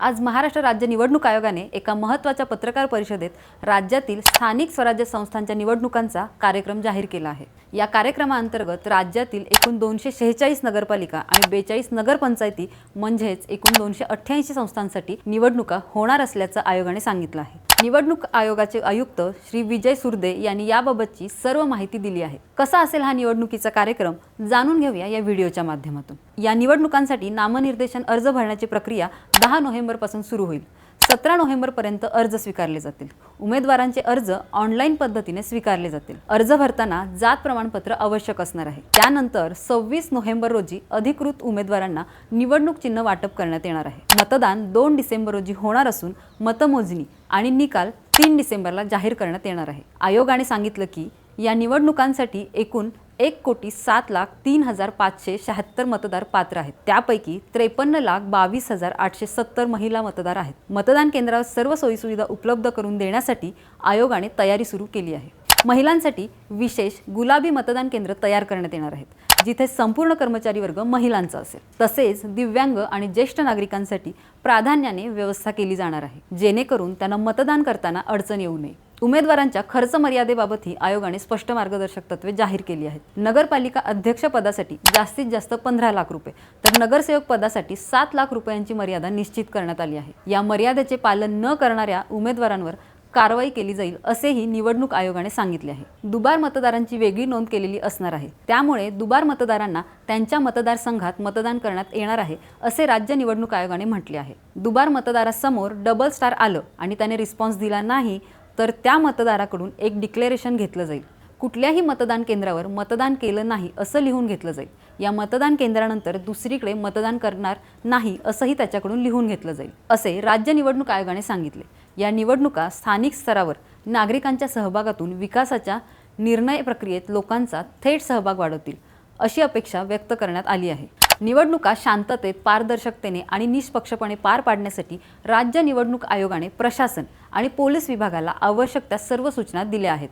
आज महाराष्ट्र राज्य निवडणूक आयोगाने एका महत्त्वाच्या पत्रकार परिषदेत राज्यातील स्थानिक स्वराज्य संस्थांच्या निवडणुकांचा कार्यक्रम जाहीर केला आहे. या कार्यक्रमाअंतर्गत राज्यातील एकूण दोनशे शेहेचाळीस नगरपालिका आणि बेचाळीस नगरपंचायती म्हणजेच एकूण दोनशे अठ्ठ्याऐंशी संस्थांसाठी निवडणुका होणार असल्याचं आयोगाने सांगितलं आहे. निवडणूक आयोगाचे आयुक्त श्री विजय सुर्दे यांनी याबाबतची सर्व माहिती दिली आहे. कसा असेल हा निवडणुकीचा कार्यक्रम जाणून घेऊया या व्हिडिओच्या माध्यमातून. या निवडणुकांसाठी नामनिर्देशन अर्ज भरण्याची प्रक्रिया दहा नोव्हेंबरपासून सुरू होईल. सतरा नोव्हेंबरपर्यंत अर्ज स्वीकारले जातील. उमेदवारांचे अर्ज ऑनलाईन पद्धतीने स्वीकारले जातील. अर्ज भरताना जात प्रमाणपत्र आवश्यक असणार आहे. त्यानंतर सव्वीस नोव्हेंबर रोजी अधिकृत उमेदवारांना निवडणूक चिन्ह वाटप करण्यात येणार आहे. मतदान दोन डिसेंबर रोजी होणार असून मतमोजणी आणि निकाल तीन डिसेंबरला जाहीर करण्यात येणार आहे. आयोगाने सांगितलं की या निवडणुकांसाठी एकूण एक कोटी सात लाख तीन हजार पाचशे शहात्तर मतदार पात्र आहेत. त्यापैकी त्रेपन्न लाख बावीस हजार आठशे सत्तर महिला मतदार आहेत. मतदान केंद्रावर सर्व सोयीसुविधा उपलब्ध करून देण्यासाठी आयोगाने तयारी सुरू केली आहे. महिलांसाठी विशेष गुलाबी मतदान केंद्र तयार करण्यात येणार आहेत जिथे संपूर्ण कर्मचारी वर्ग महिलांचा असेल. तसेच दिव्यांग आणि ज्येष्ठ नागरिकांसाठी प्राधान्याने व्यवस्था केली जाणार आहे जेणेकरून त्यांना मतदान करताना अडचण येऊ नये. उमेदवारांच्या खर्च मर्यादेबाबतही आयोगाने स्पष्ट मार्गदर्शक तत्वे जाहीर केली आहेत. नगरपालिका अध्यक्ष पदासाठी जास्तीत जास्त पंधरा लाख रुपये तर नगरसेवक पदासाठी सात लाख रुपयांची मर्यादा निश्चित करण्यात आली आहे. या मर्यादेचे पालन न करणाऱ्या उमेदवारांवर कारवाई केली जाईल असेही निवडणूक आयोगाने सांगितले आहे. दुबार मतदारांची वेगळी नोंद केलेली असणार आहे. त्यामुळे दुबार मतदारांना त्यांच्या मतदारसंघात मतदान करण्यात येणार आहे असे राज्य निवडणूक आयोगाने म्हटले आहे. दुबार मतदारासमोर डबल स्टार आलं आणि त्याने रिस्पॉन्स दिला नाही तर त्या मतदाराकडून एक डिक्लेरेशन घेतलं जाईल. कुठल्याही मतदान केंद्रावर मतदान केलं नाही असं लिहून घेतलं जाईल. या मतदान केंद्रानंतर दुसरीकडे मतदान करणार नाही असंही त्याच्याकडून लिहून घेतलं जाईल असे राज्य निवडणूक आयोगाने सांगितले. या निवडणुका स्थानिक स्तरावर नागरिकांच्या सहभागातून विकासाच्या निर्णय प्रक्रियेत लोकांचा थेट सहभाग वाढवतील अशी अपेक्षा व्यक्त करण्यात आली आहे. निवडणुका शांततेत पारदर्शकतेने आणि निष्पक्षपणे पार पाडण्यासाठी राज्य निवडणूक आयोगाने प्रशासन आणि पोलीस विभागाला आवश्यक त्या सर्व सूचना दिल्या आहेत.